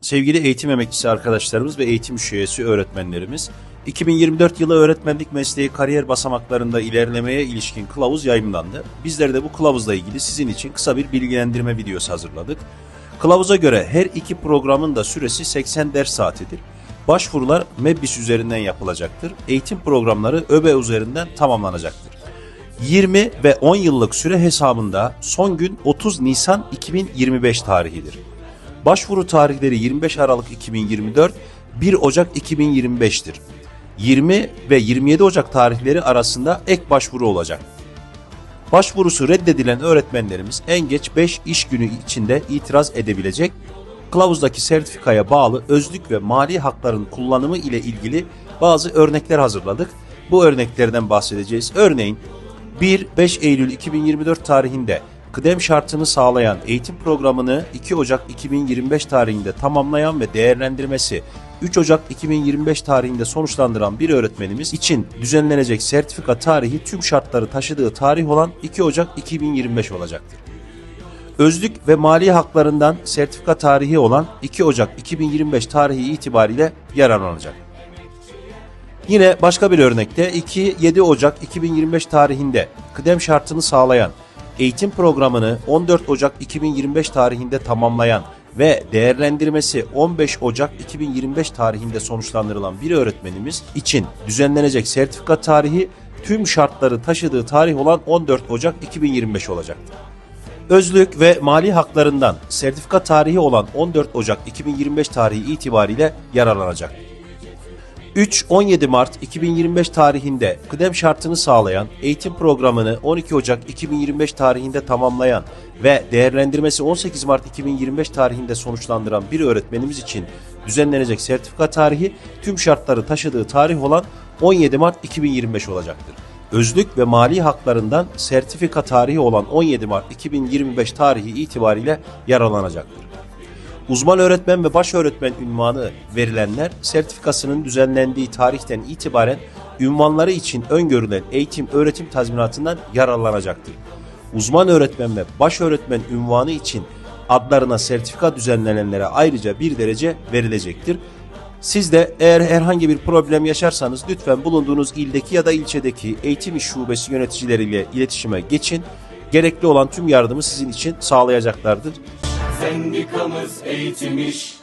Sevgili eğitim emekçisi arkadaşlarımız ve eğitim üyesi öğretmenlerimiz, 2024 yılı öğretmenlik mesleği kariyer basamaklarında ilerlemeye ilişkin kılavuz yayımlandı. Bizler de bu kılavuzla ilgili sizin için kısa bir bilgilendirme videosu hazırladık. Kılavuza göre her iki programın da süresi 80 ders saatidir. Başvurular MEBBİS üzerinden yapılacaktır. Eğitim programları ÖBE üzerinden tamamlanacaktır. 20 ve 10 yıllık süre hesabında son gün 30 Nisan 2025 tarihidir. Başvuru tarihleri 25 Aralık 2024, 1 Ocak 2025'tir. 20 ve 27 Ocak tarihleri arasında ek başvuru olacak. Başvurusu reddedilen öğretmenlerimiz en geç 5 iş günü içinde itiraz edebilecek. Kılavuzdaki sertifikaya bağlı özlük ve mali hakların kullanımı ile ilgili bazı örnekler hazırladık. Bu örneklerden bahsedeceğiz. Örneğin 1-5 Eylül 2024 tarihinde kıdem şartını sağlayan eğitim programını 2 Ocak 2025 tarihinde tamamlayan ve değerlendirmesi 3 Ocak 2025 tarihinde sonuçlandıran bir öğretmenimiz için düzenlenecek sertifika tarihi tüm şartları taşıdığı tarih olan 2 Ocak 2025 olacaktır. Özlük ve mali haklarından sertifika tarihi olan 2 Ocak 2025 tarihi itibariyle yararlanacak. Yine başka bir örnekte 2-7 Ocak 2025 tarihinde kıdem şartını sağlayan, eğitim programını 14 Ocak 2025 tarihinde tamamlayan ve değerlendirmesi 15 Ocak 2025 tarihinde sonuçlandırılan bir öğretmenimiz için düzenlenecek sertifika tarihi tüm şartları taşıdığı tarih olan 14 Ocak 2025 olacaktır. Özlük ve mali haklarından sertifika tarihi olan 14 Ocak 2025 tarihi itibariyle yararlanacak. 3-17 Mart 2025 tarihinde kıdem şartını sağlayan, eğitim programını 12 Ocak 2025 tarihinde tamamlayan ve değerlendirmesi 18 Mart 2025 tarihinde sonuçlandıran bir öğretmenimiz için düzenlenecek sertifika tarihi tüm şartları taşıdığı tarih olan 17 Mart 2025 olacaktır. Özlük ve mali haklarından sertifika tarihi olan 17 Mart 2025 tarihi itibariyle yararlanacaktır. Uzman öğretmen ve baş öğretmen ünvanı verilenler sertifikasının düzenlendiği tarihten itibaren ünvanları için öngörülen eğitim öğretim tazminatından yararlanacaktır. Uzman öğretmen ve baş öğretmen ünvanı için adlarına sertifika düzenlenenlere ayrıca bir derece verilecektir. Siz de eğer herhangi bir problem yaşarsanız lütfen bulunduğunuz ildeki ya da ilçedeki eğitim iş şubesi yöneticileriyle iletişime geçin. Gerekli olan tüm yardımı sizin için sağlayacaklardır. Sendikamız eğitim iş